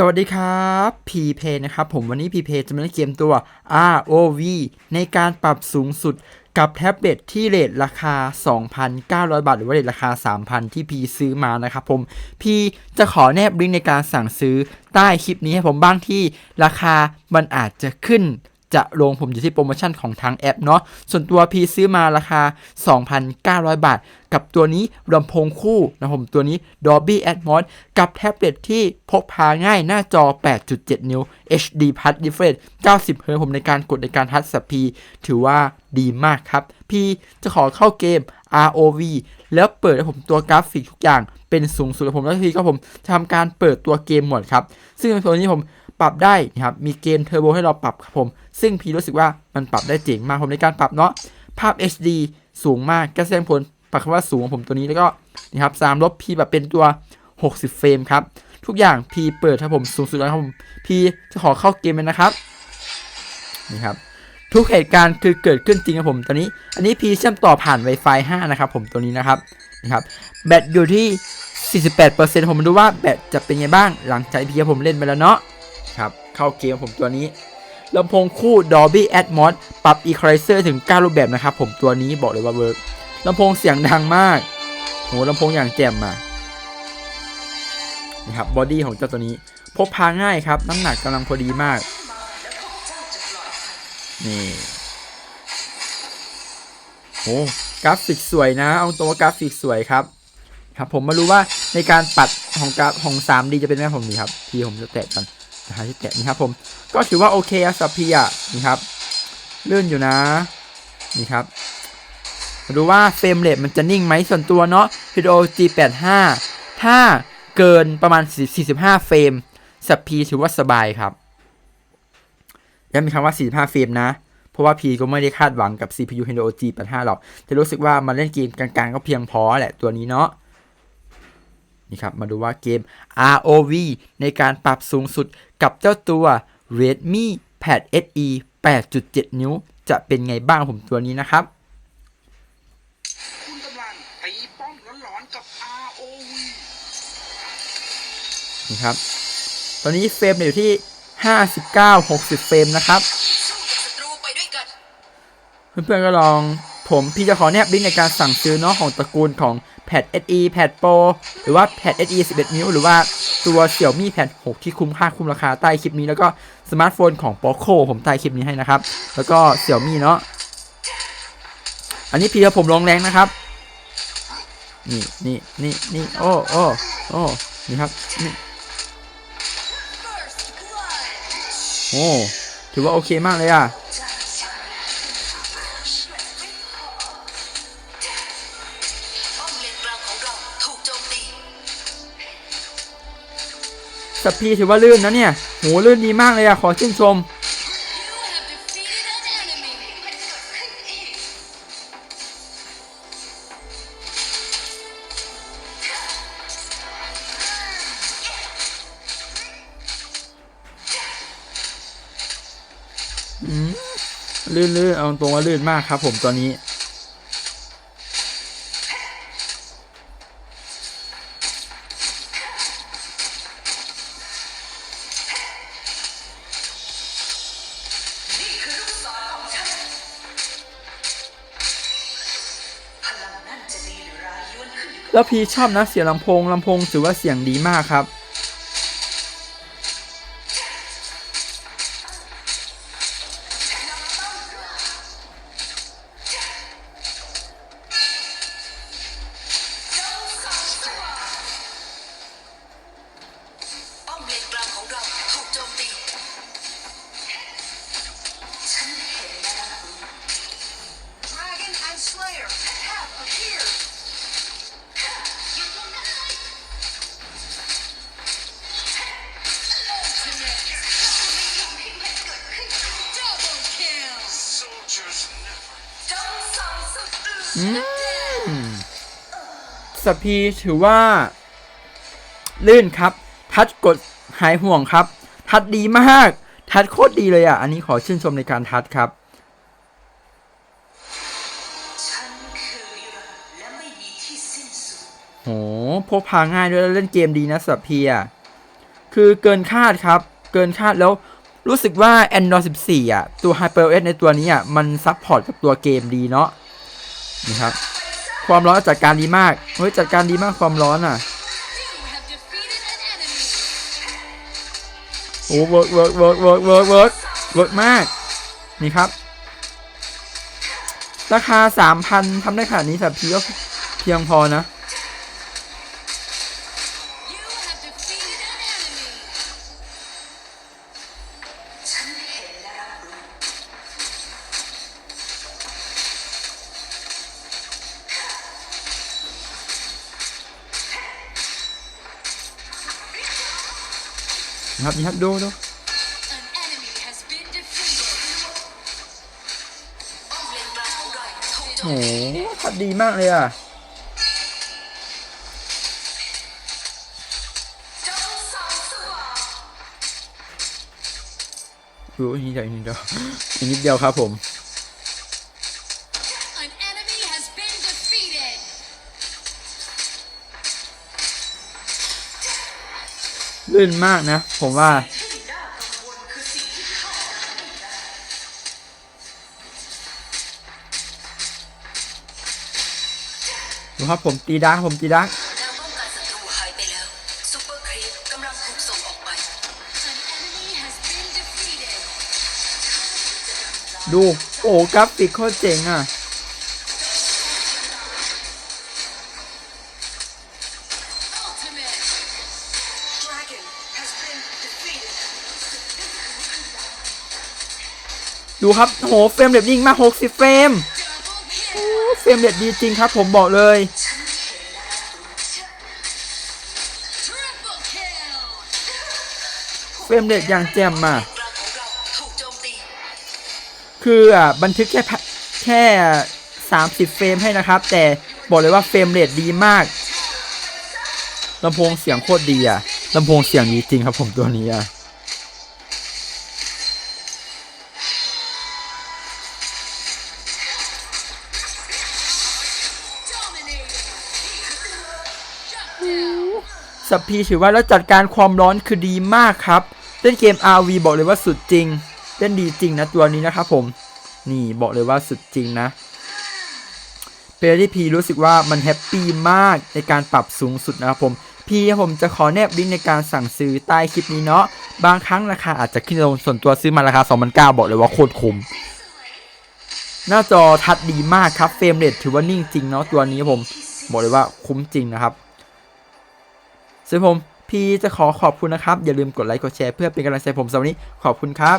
สวัสดีครับพีเพนะครับ ผมวันนี้พีเพจะมาเล่นเกมตัว ROV ในการปรับสูงสุดกับแท็บเล็ตที่เรทราคา 2,900 บาท หรือว่าเรทราคา 3,000 ที่พีซื้อมานะครับผมพีจะขอแนบลิงก์ในการสั่งซื้อใต้คลิปนี้ให้ผมบ้างที่ราคามันอาจจะขึ้น จะลงผมอยู่ที่โปรโมชั่นของทางแอปเนาะส่วนตัวพีซื้อมาราคา 2,900 บาท กับตัวนี้ลำโพงคู่นะผมตัวนี้ Dolby Atmos กับแท็บเล็ตที่พกพาง่ายหน้าจอ 8.7 นิ้ว HD Plus Difference 90 Hz ผมในการกดในการทัชสปีถือว่าดีมากครับ พี่จะขอเข้าเกม ROV แล้วเปิดให้ผมตัวกราฟิกทุกอย่างเป็นสูงสุดผมแล้วทีก็ผมทำการเปิดตัวเกมหมดครับ ซึ่งตัวนี้ผม ปรับได้นะครับมีเกมเทอร์โบให้เราปรับครับผม ซึ่งพี่รู้สึกว่ามันปรับได้เจ๋งมากผมในการปรับเนาะภาพ HD สูงมากก็แสดงผลปรับคำว่าสูงของผมตัวนี้แล้วก็นะครับสามลบพีแบบเป็นตัว 60 เฟรมครับ ทุกอย่างพีเปิดครับผมสูงสุดแล้วครับผมพีจะขอเข้าเกมเลยนะครับนี่ครับทุกเหตุการณ์คือเกิดขึ้นจริงครับผมตอนนี้ อันนี้พีเชื่อมต่อผ่าน Wi-Fi 5 นะครับผมตัวนี้นะครับนะครับแบตอยู่ที่ 48%ผมมาดูว่าแบตจะเป็นไงบ้างหลังจากที่ผมเล่นไปแล้วเนาะ ครับ เข้าเกมผมตัวนี้ลำโพงคู่ Dolby Atmos ปรับ Equalizer ถึง 9 รูปแบบนะครับ ผมตัวนี้บอกเลยว่าเวิร์กลำโพงเสียงดังมากโหลำโพงอย่างแจ่มอะนี่ครับบอดี้ของเจ้าตัวนี้ พกพาง่ายครับ น้ำหนักกำลังพอดีมาก นี่โอ้กราฟิกสวยนะ เอาตัวกราฟิกสวยครับ ครับ ผมมารู้ว่าในการปัดของกราฟของ 3D จะเป็นไงผมนี่ครับพี่ผมจะแตะกัน นะฮะที่แตะนี่ครับผมก็ถือว่าโอเคอะสับพีอะนี่ครับลื่นอยู่นะนี่ครับมาดูว่าเฟรมเรทมันจะนิ่งไหมส่วนตัวเนาะ Video G85 ถ้าเกินประมาณ 45 เฟรมสับพีถือว่าสบายครับย้ำมีคำว่า 45 เฟรมนะ เพราะว่าพีก็ไม่ได้คาดหวังกับ CPU Helio G85 หรอกแต่รู้สึกว่ามันเล่นเกมกลางๆ ก็เพียงพอแหละตัวนี้เนาะ นี่ครับ มาดูว่าเกม ROV ในการปรับสูงสุดกับเจ้าตัว Redmi Pad SE 8.7 นิ้ว จะเป็นไงบ้างผมตัวนี้นะครับคุณกำลังตีป้อมร้อนๆกับ ROV นี่ครับ ตอนนี้เฟรมอยู่ที่ 59 60 เฟรมนะครับสู้กับศัตรูไปด้วยกันเพื่อนๆก็ลองผมพี่จะขอแนบลิงก์ในการสั่งซื้อเนาะของตระกูลของ Pad SE Pad Pro หรือว่า Pad SE 11 นิ้ว หรือว่าตัว Xiaomi Pad 6 ที่คุ้มค่าคุ้มราคาใต้คลิปนี้ แล้วก็สมาร์ทโฟนของ Poco ผมใต้คลิปนี้ให้นะครับ แล้วก็ Xiaomi เนาะอันนี้พี่กับผมลงแรงนะครับ นี่นี่นี่นี่โอ้โอ้โอ้นี่ครับนี่โอ้ถือว่าโอเคมากเลยอะ สปีถือว่าลื่นนะเนี่ยโหลื่นดีมากเลยอะขอชื่นชม ลื่นลื่นเอาตรงว่าลื่นมากครับผมตอนนี้ แล้วพีชอบนะเสียงลำโพงลำโพงถือว่าเสียงดีมากครับ สปีถือว่า ลื่นครับ ทัดกดหายห่วงครับ ทัดดีมาก ทัดโคตรดีเลยอะ อันนี้ขอชื่นชมในการทัดครับฉันคือวิรันและไม่มีที่สิ้นสุดโหพกพาง่ายด้วยแล้วเล่นเกมดีนะสับพีอะคือคือเกินคาดครับ เกินคาดแล้วรู้สึกว่า Android 14 อะ ตัว HyperOS ในตัวนี้อะ มันซับพอร์ตกับตัวเกมดีเนาะ นี่ครับ ความร้อนจัดการดีมากเฮ้ยจัดการดีมากความร้อนอะโอ้เวิร์กเวิร์กเวิร์กเวิร์กเวิร์กเวิร์กเวิร์กมาก นี่ครับ ราคา3,000ทำได้ขนาดนี้สับพีก็เพียงพอนะ ครับนี่ครับดูดู An enemy has been defeated. ป้อมเลนกลางของเราถูกโจโอ้มโหตีพัดดีมากเลยอะจงส่องสว่างดูอีกนิดเดียวอีกนิดเดียวอีกนิดเดียวครับผม ลื่นมากนะ ผมว่า ดูครับผมตีดักผมตีดักแนวป้องกันศัตรูหายไปแล้วซูเปอร์ครีปกำลังถูกส่งออกไป An enemy has been defeated. ดู โอ้กราฟิกโคตรเจ๋งอะ ดูครับโหเฟรมเรทยิ่งมาก60เฟรมเฟรมเรทดีจริงครับผมบอกเลยเฟรมเรทอย่างแจ่มอะกลาคืออะบันทึกแค่แค่ 30 เฟรมให้นะครับ แต่บอกเลยว่าเฟรมเรทดีมากลำโพงเสียงโคตรดีอะลำโพงเสียงดีจริงครับผมตัวนี้อะ สัพพีถือว่าแล้วจัดการความร้อนคือดีมากครับเล่นเกม RV บอกเลยว่าสุดจริงเล่นดีจริงนะตัวนี้นะครับผม นี่บอกเลยว่าสุดจริงนะเป็นที่พีรู้สึกว่ามันแฮปปี้มากในการปรับสูงสุดนะครับผมพี่ผมจะขอแนบลิงก์ในการสั่งซื้อใต้คลิปนี้เนาะบางครั้งราคาอาจจะขึ้นลงส่วนตัวซื้อมาราคา2,900 บอกเลยว่าโคตรคุ้มหน้าจอทัดดีมากครับเฟรมเรทถือว่านิ่งจริงเนาะตัวนี้ผม บอกเลยว่าคุ้มจริงนะครับ ส่วนผมพี่จะขอขอบคุณนะครับ อย่าลืมกดไลค์กดแชร์เพื่อเป็นกำลังใจผมสำหรับวันนี้ขอบคุณครับ